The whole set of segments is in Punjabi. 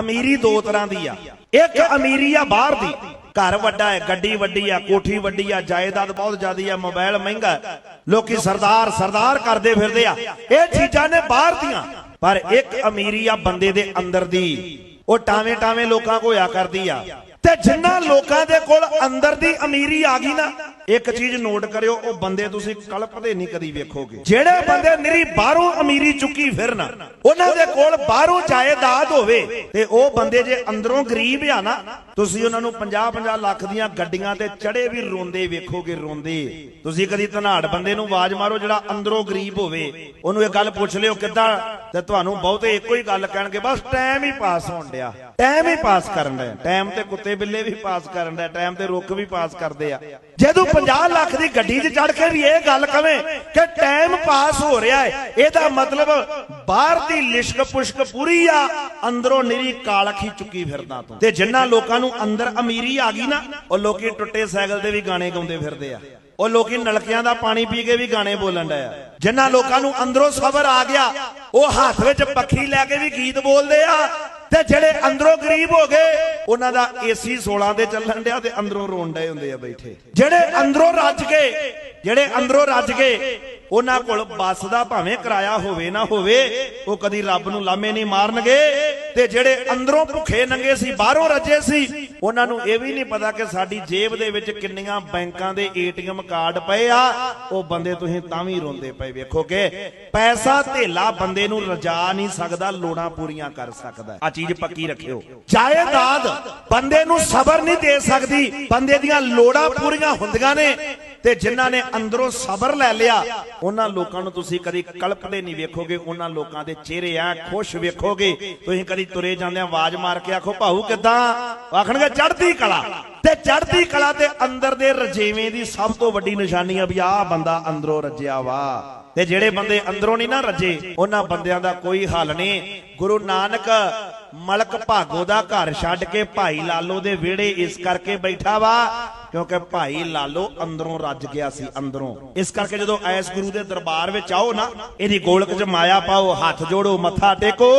ਅਮੀਰੀ ਦੋ ਤਰ੍ਹਾਂ ਦੀ ਆ। ਇੱਕ ਅਮੀਰੀ ਆ ਬਾਹਰ ਦੀ। ਘਰ ਵੱਡਾ ਹੈ, ਗੱਡੀ ਵੱਡੀ ਆ, ਕੋਠੀ ਵੱਡੀ ਆ, ਜਾਇਦਾਦ ਬਹੁਤ ਜ਼ਿਆਦੀ ਆ, ਮੋਬਾਈਲ ਮਹਿੰਗਾ ਲੋਕੀ ਸਰਦਾਰ ਸਰਦਾਰ ਕਰਦੇ ਫਿਰਦੇ ਆ। ਇਹ ਚੀਜ਼ਾਂ ਨੇ ਬਾਹਰ ਦੀਆਂ। ਪਰ ਇੱਕ ਅਮੀਰੀ ਆ ਬੰਦੇ ਦੇ ਅੰਦਰ ਦੀ। ਉਹ ਟਾਵੇਂ ਟਾਵੇਂ ਲੋਕਾਂ ਕੋ ਹੋਇਆ ਕਰਦੀ ਆ। ਤੇ ਜਿੰਨਾ ਲੋਕਾਂ ਦੇ ਕੋਲ ਅੰਦਰ ਦੀ ਅਮੀਰੀ ਆ ਗਈ ਨਾ ਇੱਕ ਚੀਜ਼ ਨੋਟ ਕਰਿਓ ਉਹ ਬੰਦੇ ਤੁਸੀਂ ਕਲਪਦੇ ਨਹੀਂ ਕਦੀ ਵੇਖੋਗੇ। ਜਿਹੜੇ ਬੰਦੇ ਨਿਰੀ ਬਾਹਰੋਂ ਅਮੀਰੀ ਚੁੱਕੀ ਫਿਰਨ ਉਹਨਾਂ ਦੇ ਕੋਲ ਬਾਹਰੋਂ ਜਾਇਦਾਦ ਹੋਵੇ ਤੇ ਉਹ ਬੰਦੇ ਜੇ ਅੰਦਰੋਂ ਗਰੀਬ ਆ ਨਾ ਤੁਸੀਂ ਉਹਨਾਂ ਨੂੰ 50 50 ਲੱਖ ਦੀਆਂ ਗੱਡੀਆਂ ਤੇ ਚੜੇ ਵੀ ਰੋਂਦੇ ਵੇਖੋਗੇ ਰੋਂਦੇ। ਤੁਸੀਂ ਕਦੀ ਧਨਾੜ ਬੰਦੇ ਨੂੰ ਆਵਾਜ਼ ਮਾਰੋ ਜਿਹੜਾ ਅੰਦਰੋਂ ਗਰੀਬ ਹੋਵੇ। ਉਹਨੂੰ ਇਹ ਗੱਲ ਪੁੱਛ ਲਿਓ ਕਿੱਦਾਂ? ਤੇ ਤੁਹਾਨੂੰ ਬਹੁਤੇ ਇੱਕੋ ਹੀ ਗੱਲ ਕਹਿਣਗੇ ਬਸ ਟਾਈਮ ਹੀ ਪਾਸ ਹੋਣ ਡਿਆ। ਟਾਈਮ ਹੀ ਪਾਸ ਕਰਨ ਡਿਆ ਟਾਈਮ ਤੇ ਕੁੱਤੇ ਬਿੱਲੇ ਵੀ ਪਾਸ ਕਰਨ ਡਿਆ ਟਾਈਮ ਤੇ ਰੁੱਖ ਵੀ ਪਾਸ ਕਰਦੇ ਆ। ਜਦੋਂ 50 ਲੱਖ ਦੀ ਗੱਡੀ 'ਚ ਚੜ ਕੇ ਵੀ ਇਹ ਗੱਲ ਕਵੇਂ ਕਿ ਟਾਈਮ ਪਾਸ ਹੋ ਰਿਹਾ ਹੈ ਇਹਦਾ ਮਤਲਬ ਬਾਹਰ ਦੀ ਲਿਸ਼ਕ ਪੁਸ਼ਕ ਪੂਰੀ ਆ ਅੰਦਰੋਂ ਨਿਰੀ ਕਾਲਖੀ ਚੁੱਕੀ ਫਿਰਦਾ ਤੂੰ। ਤੇ ਜਿੰਨਾ ਲੋਕਾਂ ਨੂੰ ਅੰਦਰ ਅਮੀਰੀ ਆ ਗਈ ਨਾ ਉਹ ਲੋਕੀ ਟੁੱਟੇ ਸਾਈਕਲ ਤੇ ਵੀ ਗਾਣੇ ਗਾਉਂਦੇ ਫਿਰਦੇ ਆ। ਉਹ ਲੋਕੀ ਨਲਕਿਆਂ ਦਾ ਪਾਣੀ ਪੀ ਕੇ ਵੀ ਗਾਣੇ ਬੋਲਣ ਡਿਆ ਜਿੰਨਾ ਲੋਕਾਂ ਨੂੰ ਅੰਦਰੋਂ ਸਬਰ ਆ ਗਿਆ ਉਹ ਹੱਥ ਵਿੱਚ ਪੱਖੀ ਲੈ ਕੇ ਵੀ ਗੀਤ ਬੋਲਦੇ ਆ ਤੇ ਜਿਹੜੇ ਅੰਦਰੋਂ ਗਰੀਬ ਹੋ ਗਏ, ਉਹਨਾਂ ਦਾ ਏਸੀ 16 ਦੇ ਚੱਲਣ ਡਿਆ ਤੇ ਅੰਦਰੋਂ ਰੋਣ ਡਏ ਹੁੰਦੇ ਆ ਬੈਠੇ। ਜਿਹੜੇ ਅੰਦਰੋਂ ਰੱਜ ਗਏ, ਜਿਹੜੇ ਅੰਦਰੋਂ ਰੱਜ ਗਏ, ਉਹਨਾਂ ਕੋਲ ਬੱਸ ਦਾ ਭਾਵੇਂ ਕਿਰਾਇਆ ਹੋਵੇ ਨਾ ਹੋਵੇ, ਉਹ ਕਦੀ ਰੱਬ ਨੂੰ ਲਾਮੇ ਨਹੀਂ ਮਾਰਨਗੇ। ਤੇ ਜਿਹੜੇ ਅੰਦਰੋਂ ਭੁੱਖੇ ਨੰਗੇ ਸੀ, ਬਾਹਰੋਂ ਰੱਜੇ ਸੀ, ਉਹਨਾਂ ਨੂੰ ਇਹ ਵੀ ਨਹੀਂ ਪਤਾ ਕਿ ਸਾਡੀ ਜੇਬ ਦੇ ਵਿੱਚ ਕਿੰਨੀਆਂ ਬੈਂਕਾਂ ਦੇ ਏਟੀਐਮ ਕਾਰਡ ਪਏ ਆ। ਉਹ ਬੰਦੇ ਤੁਸੀਂ ਤਾਂ ਵੀ ਰੋਂਦੇ ਪਏ ਵੇਖੋ ਕਿ ਪੈਸਾ ਧੇਲਾ ਬੰਦੇ ਨੂੰ ਰਜਾ ਨਹੀਂ ਸਕਦਾ, ਲੋੜਾਂ ਪੂਰੀਆਂ ਕਰ ਸਕਦਾ। ਆ ਚੀਜ਼ ਪੱਕੀ ਰੱਖਿਓ। ਜਾਇਦਾਦ ਬੰਦੇ ਨੂੰ ਸਬਰ ਨਹੀਂ ਦੇ ਸਕਦੀ। ਬੰਦੇ ਦੀਆਂ ਲੋੜਾਂ ਪੂਰੀਆਂ ਹੁੰਦੀਆਂ ਨੇ। ਤੇ ਜਿਨ੍ਹਾਂ ਨੇ ਅੰਦਰੋਂ ਸਬਰ ਲੈ ਲਿਆ, ਉਹਨਾਂ ਲੋਕਾਂ ਨੂੰ ਤੁਸੀਂ ਕਦੀ ਕਲਪਦੇ ਨਹੀਂ ਵੇਖੋਗੇ, ਉਹਨਾਂ ਲੋਕਾਂ ਦੇ ਚਿਹਰੇ ਆ ਖੁਸ਼ ਵੇਖੋਗੇ। ਤੁਸੀਂ ਕਦੀ ਤੁਰੇ ਜਾਂਦੇ ਆਵਾਜ਼ ਮਾਰ ਕੇ ਆਖੋ, ਭਾਊ ਕਿਦਾਂ? ਆਖਣਗੇ, ਚੜ੍ਹਦੀ ਕਲਾ। ਤੇ ਚੜ੍ਹਦੀ ਕਲਾ ਤੇ ਅੰਦਰ ਦੇ ਰਜੇਵੇਂ ਦੀ ਸਭ ਤੋਂ ਵੱਡੀ ਨਿਸ਼ਾਨੀ ਆ ਵੀ ਆਹ ਬੰਦਾ ਅੰਦਰੋਂ ਰੱਜਿਆ ਵਾ। ਤੇ ਜਿਹੜੇ ਬੰਦੇ ਅੰਦਰੋਂ ਨਹੀਂ ਨਾ ਰੱਜੇ, ਉਹਨਾਂ ਬੰਦਿਆਂ ਦਾ ਕੋਈ ਹੱਲ ਨਹੀਂ। ਗੁਰੂ ਨਾਨਕ ਮਲਕ ਭਾਗੋ ਦਾ ਘਰ ਛੱਡ ਕੇ ਭਾਈ ਲਾਲੋ ਦੇ ਵਿਹੜੇ ਇਸ ਕਰਕੇ ਬੈਠਾ ਵਾ ਕਿਉਂਕਿ ਭਾਈ ਲਾਲੋ ਅੰਦਰੋਂ ਰੱਜ ਗਿਆ ਸੀ ਅੰਦਰੋਂ। ਇਸ ਕਰਕੇ ਜਦੋਂ ਐਸ ਗੁਰੂ ਦੇ ਦਰਬਾਰ ਵਿੱਚ ਆਓ ਨਾ, ਇਹਦੀ ਗੋਲਕ 'ਚ ਮਾਇਆ ਪਾਓ, ਹੱਥ ਜੋੜੋ, ਮੱਥਾ ਟੇਕੋ।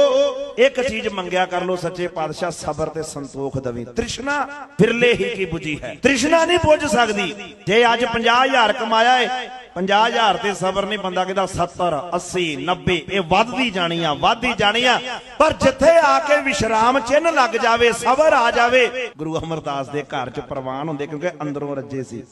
ਇੱਕ ਚੀਜ਼ ਮੰਗਿਆ ਕਰ ਲੋ ਸੱਚੇ ਪਾਤਸ਼ਾਹ, ਸਬਰ ਤੇ ਸੰਤੋਖ ਦਵੀ। ਤ੍ਰਿਸ਼ਨਾ ਫਿਰਲੇ ਹੀ ਕੀ 부ਜੀ ਹੈ। ਤ੍ਰਿਸ਼ਨਾ ਨਹੀਂ ਪੁੱਜ ਸਕਦੀ। ਜੇ ਅੱਜ 50000 ਕਮਾਇਆ ਏ 50000 ਤੇ ਸਬਰ ਨਹੀਂ ਬੰਦਾ ਕਹਿੰਦਾ 70 80 90 ਇਹ ਵੱਧਦੀ ਜਾਣੀ ਆ, ਵੱਧਦੀ ਜਾਣੀ ਆ। ਪਰ ਜਿੱਥੇ ਆ ਕੇ ਵਿਸ਼ਰਾਮ ਚਿੰਨ ਲੱਗ ਜਾਵੇ, ਸਬਰ ਆ ਜਾਵੇ, ਗੁਰੂ ਅਮਰਦਾਸ ਦੇ ਘਰ ਚ ਪ੍ਰਵਾਨ ਹੁੰਦੇ ਕਿਉਂਕਿ ਅੰਦਰੋਂ ਰੱਜੇ ਸੀ।